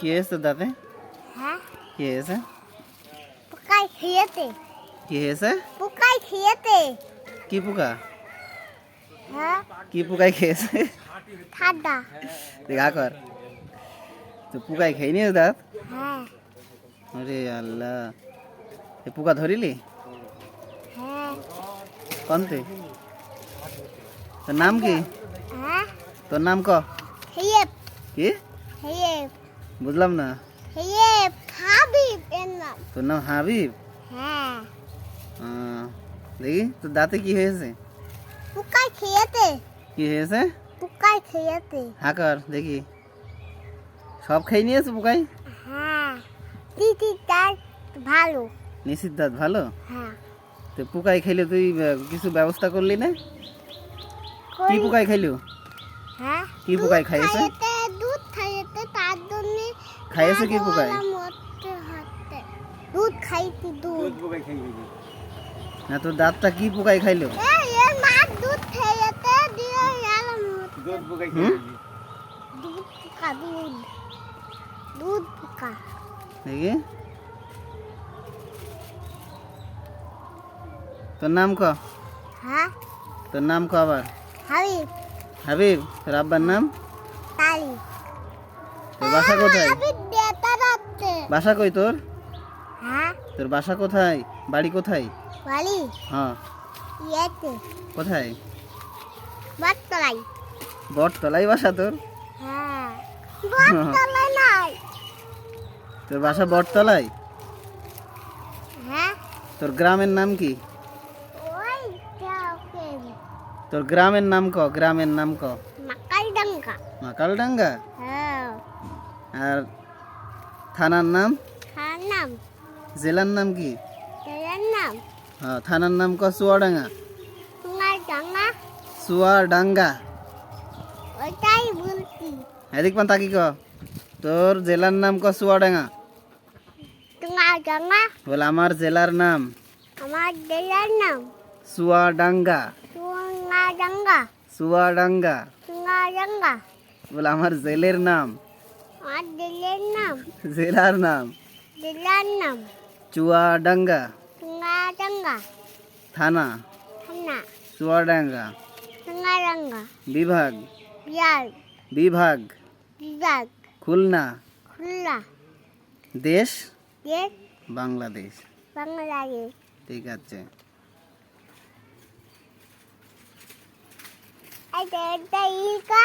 কি হয়েছে দাঁতে কি হয়েছে পোকায় খেয়েতে কি হয়েছে পোকায় খেয়েতে কি পোকা কি পোকায় খেয়েছে ঠান্ডা দেখা কর তো পোকায় খেয়ে নিস দাঁত আরে আল্লাহ এ পোকা ধরিলি কন্তে তোর নাম কি তোর নাম ক কি খেয়ে বুঝলাম না? খেয়ে খাবি এর নাম তোর নাম হাবিব? হ্যাঁ। দেখি তোর দাঁতে কি হয়েছে? পোকায় খেয়েতে কি হয়েছে? পোকায় খেয়েতে হাকার দেখি। সব খেয়ে নিয়েছে পোকাই হ্যাঁ দিদি তার ভালো। নিশ্চিত দাঁত ভালো? হ্যাঁ। তো পোকাই খেলে তুই কিছু ব্যবস্থা করলি না? কি পোকাই খাইলু হ্যাঁ কি পোকায় দুধ খাইয়েছে কি পোকায়? মরতে হতে দুধ খাইতি দুধ না তোর দাঁতটা কি পোকাই খাইলো এই এর মা দুধ খাইয়েতে দিয়ে গেল মরতে হুম? দুধ পোকা দুধ দুধ পোকা দেখি তোর নাম ক হ্যাঁ তোর নাম ক আবার হাবিব হাবিব তোর আব্বার নাম তালি তোর বাসা কোথায়? বাসা কই তোর? হ্যাঁ? তোর বাসা কোথায়? বাড়ি কোথায়? বালি হ্যাঁ। ইয়েতে। কোথায়? বাটতলাই বটতলাই বাসা তোর? হ্যাঁ। বাটতলাই নাই। তোর বাসা বটতলায়? হ্যাঁ। তোর গ্রামের নাম কি? তোর গ্রামের নাম ক? গ্রামের নাম ক? মাকাল ডাঙ্গা মাকালডাঙ্গা? হ্যাঁ। আর থানার নাম? নাম। জেলার নাম কি? তেরার নাম। হ্যাঁ থানার নাম ক? চুয়াডাঙ্গা তোমার ডাঙ্গা চুয়াডাঙ্গা ওইটাই বলছি। এদিক পান তাকি ক। তোর জেলার নাম ক? চুয়াডাঙ্গা তোমার ডাঙ্গা বল আমার জেলার নাম। আমার তেরার নাম। চুয়াডাঙ্গা তোমার ডাঙ্গা চুয়াডাঙ্গা তোমার ডাঙ্গা বল আমার জেলের নাম। আমার দিলের নাম? জেলার নাম? দিলার নাম? চুয়াডাঙ্গা। তোমার ডাঙ্গা থানা? থানা। চুয়াডাঙ্গা। তোমার ডাঙ্গা বিভাগ? বিয়ার বিভাগ? বিভাগ। খুলনা। খুলনা। দেশ? দেশ? বাংলাদেশ। বাংলাদেশ। ঠিক আছে। এটা একটা ইলকা